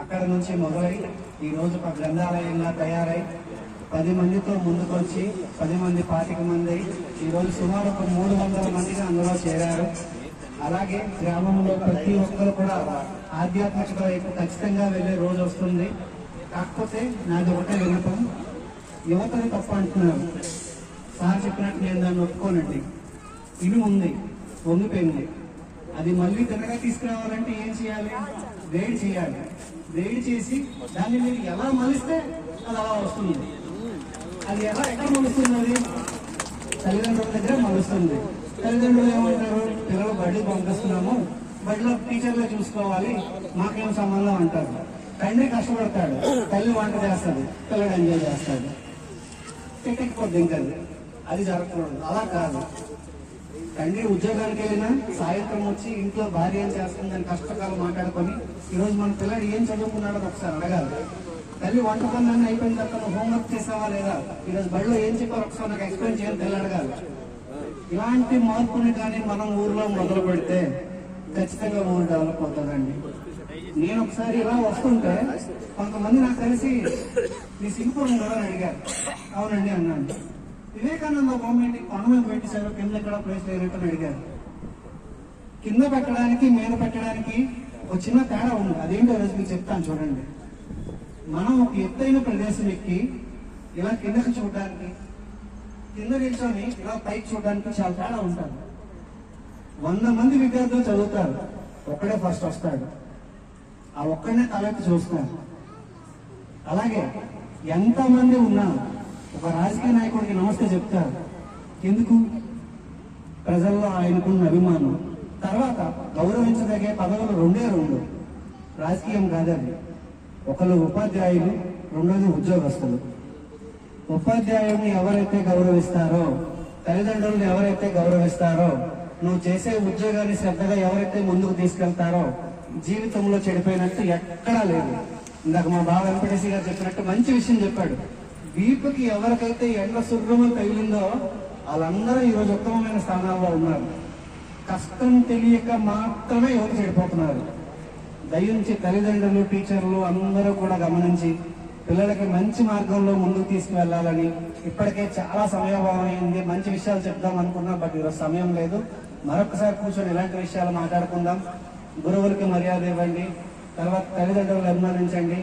అక్కడ నుంచి మొదలై ఈరోజు ఒక గ్రంథాలయంగా తయారై పది మందితో ముందుకొచ్చి పది మంది పాతిక మంది ఈ రోజు సుమారు ఒక మూడు వందల మందిని అందులో చేరారు. అలాగే గ్రామంలో ప్రతి ఒక్కరు కూడా ఆధ్యాత్మికత వైపు ఖచ్చితంగా వెళ్ళే రోజు వస్తుంది. కాకపోతే నాది ఒకటే వినపం యువతని తప్ప అంటున్నారు సార్ చెప్పినట్టు నేను దాన్ని ఒప్పుకోనండి. ఇల్లు ఉంది వంగిపోయింది. అది మళ్ళీ తిన్నగా తీసుకురావాలంటే ఏం చేయాలి? వేడి చేయాలి. వేడి చేసి దాన్ని మీరు ఎలా మలిస్తే అది అలా వస్తుంది. అది ఎలా ఎక్కడ మలుస్తుంది అది? తల్లిదండ్రుల దగ్గర మలుస్తుంది. తల్లిదండ్రులు ఏమంటారు? పిల్లలు బడికి పంపిస్తున్నాము. బడిలో టీచర్లు చూసుకోవాలి. మాకేం సంబంధం అంటారు. తండ్రి కష్టపడతాడు. తల్లి వంట చేస్తుంది. పిల్లడు ఎంజాయ్ చేస్తాడు. ఎక్కకపోద్ది ఇంకా అది జరగకూడదు. అలా కాదు. తండ్రి ఉద్యోగానికి వెళ్ళినా సాయంత్రం వచ్చి ఇంట్లో భార్య ఏం చేస్తుందని కష్టకాలం మాట్లాడుకొని ఈరోజు మన పిల్లడు ఏం చదువుకున్నాడో ఒకసారి అడగాలి. తల్లి వంట పనులన్నీ అయిపోయిన తర్వాత హోంవర్క్ చేసావా లేదా? ఈరోజు బడిలో ఏం చెప్పారు ఒకసారి నాకు ఎక్స్ప్లెయిన్ చేయాలి తల్లి అడగాలి. ఇలాంటి మార్పుని కానీ మనం ఊర్లో మొదలు పెడితే ఖచ్చితంగా ఊరు డెవలప్ అవుతుందండి. నేను ఒకసారి ఇలా వస్తుంటే కొంతమంది నాకు తెలిసి నీ సింగపూర్ ఉండాలని అడిగారు అవునండి అన్నాను. వివేకానంద మూమెంట్ ఏంటి పెట్టేశారు కింద ఎక్కడ ప్లేస్ లేనట్టు అడిగారు. కింద పెట్టడానికి మీద పెట్టడానికి ఒక చిన్న తేడా ఉంది. అదేంటో రోజు మీకు చెప్తాను చూడండి. మనం ఒక ఎత్తైన ప్రదేశం ఎక్కి ఇలా కిందకి చూడడానికి కింద నిల్చొని ఇలా పైకి చూడడానికి చాలా తేడా ఉంటారు వంద మంది విద్యార్థులు చదువుతారు. ఒక్కడే ఫస్ట్ వస్తాడు. ఆ ఒక్కడనే తలెత్తి చూస్తారు. అలాగే ఎంతమంది ఉన్నారు ఒక రాజకీయ నాయకుడికి నమస్తే చెప్తారు ఎందుకు? ప్రజల్లో ఆయనకున్న అభిమానం. తర్వాత గౌరవించదగే పదవులు రెండే రెండు. రాజకీయం కాదండి. ఒకరు ఉపాధ్యాయులు రెండోది ఉద్యోగస్తులు. ఉపాధ్యాయుడిని ఎవరైతే గౌరవిస్తారో తల్లిదండ్రులను ఎవరైతే గౌరవిస్తారో నువ్వు చేసే ఉద్యోగాన్ని శ్రద్ధగా ఎవరైతే ముందుకు తీసుకెళ్తారో జీవితంలో చెడిపోయినట్టు ఎక్కడా లేదు. ఇందాక మా బావ వెంకటేశ్వర గారు చెప్పినట్టు మంచి విషయం చెప్పాడు. వీపుకి ఎవరికైతే ఎండ శుభ్రమం తగిలిందో వాళ్ళందరూ ఈరోజు ఉత్తమమైన స్థానాల్లో ఉన్నారు. కష్టం తెలియక మాత్రమే యువత చెడిపోతున్నారు. దయించి తల్లిదండ్రులు టీచర్లు అందరూ కూడా గమనించి పిల్లలకి మంచి మార్గంలో ముందుకు తీసుకువెళ్ళాలని ఇప్పటికే చాలా సమయభావమైంది అయింది. మంచి విషయాలు చెప్దాం అనుకున్నా బట్ ఈరోజు సమయం లేదు. మరొకసారి కూర్చొని ఇలాంటి విషయాలు మాట్లాడుకుందాం. గురువులకి మర్యాద ఇవ్వండి. తర్వాత తల్లిదండ్రులు అభిమానించండి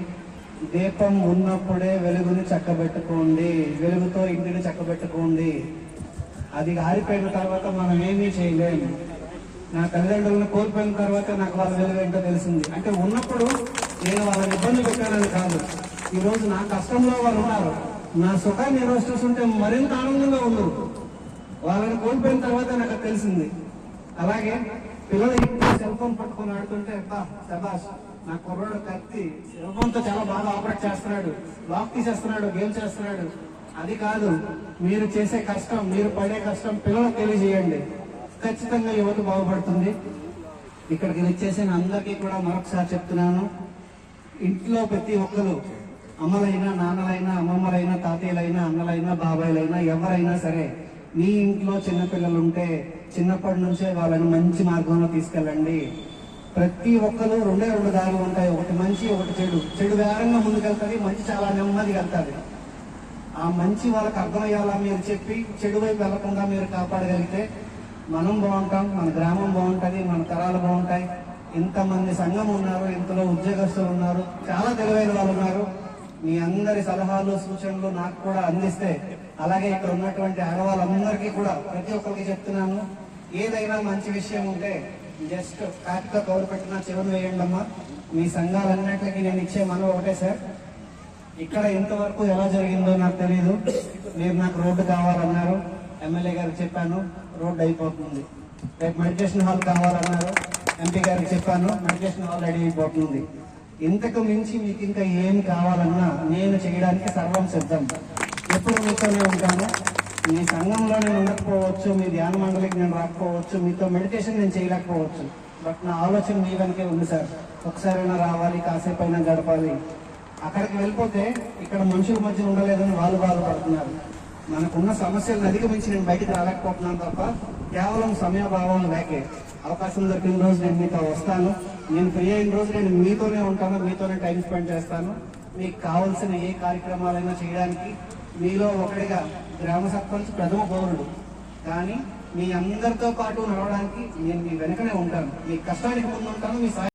దీపం ఉన్నప్పుడే వెలుగుని చక్కబెట్టుకోండి. వెలుగుతో ఇంటిని చక్కబెట్టుకోండి. అది ఆరిపోయిన తర్వాత మనం ఏమీ చేయలేము నా తల్లిదండ్రులను కోల్పోయిన తర్వాత నాకు వాళ్ళ విలువ ఏంటో తెలిసింది. అంటే ఉన్నప్పుడు నేను వాళ్ళని ఇబ్బంది పెట్టానని కాదు. ఈరోజు నా కష్టంలో వాళ్ళు ఉన్నారు. నా సుఖాన్ని ఈరోజు రోజు చూస్తుంటే మరింత ఆనందంగా ఉన్నారు. వాళ్ళని కోల్పోయిన తర్వాత నాకు తెలిసింది. అలాగే పిల్లలు సెల్ ఫోన్ పట్టుకొని ఆడుతుంటే బా సబాష్ నా కుర్రాడు కత్తి సెల్ చాలా బాగా ఆపరేట్ చేస్తున్నాడు. లాక్ తీసేస్తున్నాడు గేమ్ చేస్తున్నాడు. అది కాదు మీరు చేసే కష్టం మీరు పడే కష్టం పిల్లలకు తెలియజేయండి. ఖచ్చితంగా యువత బాగుపడుతుంది. ఇక్కడికి వచ్చేసిన అందరికీ కూడా మరొకసారి చెప్తున్నాను. ఇంట్లో ప్రతి ఒక్కరు అమ్మలైనా నాన్నలైనా అమ్మమ్మలైనా తాతయ్యలైనా అన్నలైనా బాబాయ్లైనా ఎవరైనా సరే మీ ఇంట్లో చిన్నపిల్లలు ఉంటే చిన్నప్పటి నుంచే వాళ్ళని మంచి మార్గంలో తీసుకెళ్ళండి. ప్రతి ఒక్కరు రెండే రెండు దారులు ఉంటాయి. ఒకటి మంచి ఒకటి చెడు. చెడు వేరంగా ముందుకెళ్తుంది మంచి చాలా నెమ్మదిగా వెళ్తుంది. ఆ మంచి వాళ్ళకి అర్థమయ్యేలా మీరు చెప్పి చెడు వైపు వెళ్ళకుండా మీరు కాపాడగలిగితే మనం బాగుంటాం మన గ్రామం బాగుంటుంది మన తరాలు బాగుంటాయి. ఇంతమంది సంఘం ఉన్నారు ఇంతలో ఉద్యోగస్తులు ఉన్నారు చాలా తెలివైన వాళ్ళు ఉన్నారు. మీ అందరి సలహాలు సూచనలు నాకు కూడా అందిస్తే అలాగే ఇక్కడ ఉన్నటువంటి ఆడవాళ్ళందరికీ కూడా ప్రతి ఒక్కరికి చెప్తున్నాను. ఏదైనా మంచి విషయం ఉంటే జస్ట్ ఫ్యాట్గా కౌరు పెట్టిన చెవులు వేయండి అమ్మా. మీ సంఘాలన్నింటికి నేను ఇచ్చే మనం ఒకటే సార్. ఇక్కడ ఇంతవరకు ఎలా జరిగిందో నాకు తెలియదు మీరు నాకు రోడ్డు కావాలన్నారు. ఎమ్మెల్యే గారికి చెప్పాను రోడ్డు అయిపోతుంది. రేపు మెడిటేషన్ హాల్ కావాలన్నారు. ఎంపీ గారికి చెప్పాను మెడిటేషన్ హాల్ రెడీ అయిపోతుంది. ఇంతకు మించి మీకు ఇంకా ఏం కావాలన్నా నేను చేయడానికి సర్వం సిద్ధం. ఎప్పుడు మీతోనే ఉంటాను. మీ సంఘంలో నేను ఉండకపోవచ్చు మీ ధ్యాన మండలికి నేను రాకపోవచ్చు మీతో మెడిటేషన్ నేను చేయలేకపోవచ్చు. బట్ నా ఆలోచన మీ వెనకే ఉంది సార్. ఒకసారైనా రావాలి కాసేపు అయినా గడపాలి. అక్కడికి వెళ్ళిపోతే ఇక్కడ మనుషుల మధ్య ఉండలేదని వాళ్ళు బాధపడుతున్నారు. మనకున్న సమస్యలను అధిగమించి నేను బయటికి రాలేకపోతున్నాను తప్ప కేవలం సమయభావం లేకే అవకాశం దొరికిన రోజు నేను మీతో వస్తాను. నేను ఫ్రీ అయిన రోజు నేను మీతోనే ఉంటాను మీతోనే టైం స్పెండ్ చేస్తాను. మీకు కావాల్సిన ఏ కార్యక్రమాలైనా చేయడానికి మీలో ఒకటిగా గ్రామ సర్పంచ్ ప్రథమ పౌరుడు. కానీ మీ అందరితో పాటు నడవడానికి నేను మీ వెనకనే ఉంటాను. మీ కష్టానికి ముందు ఉంటాను మీ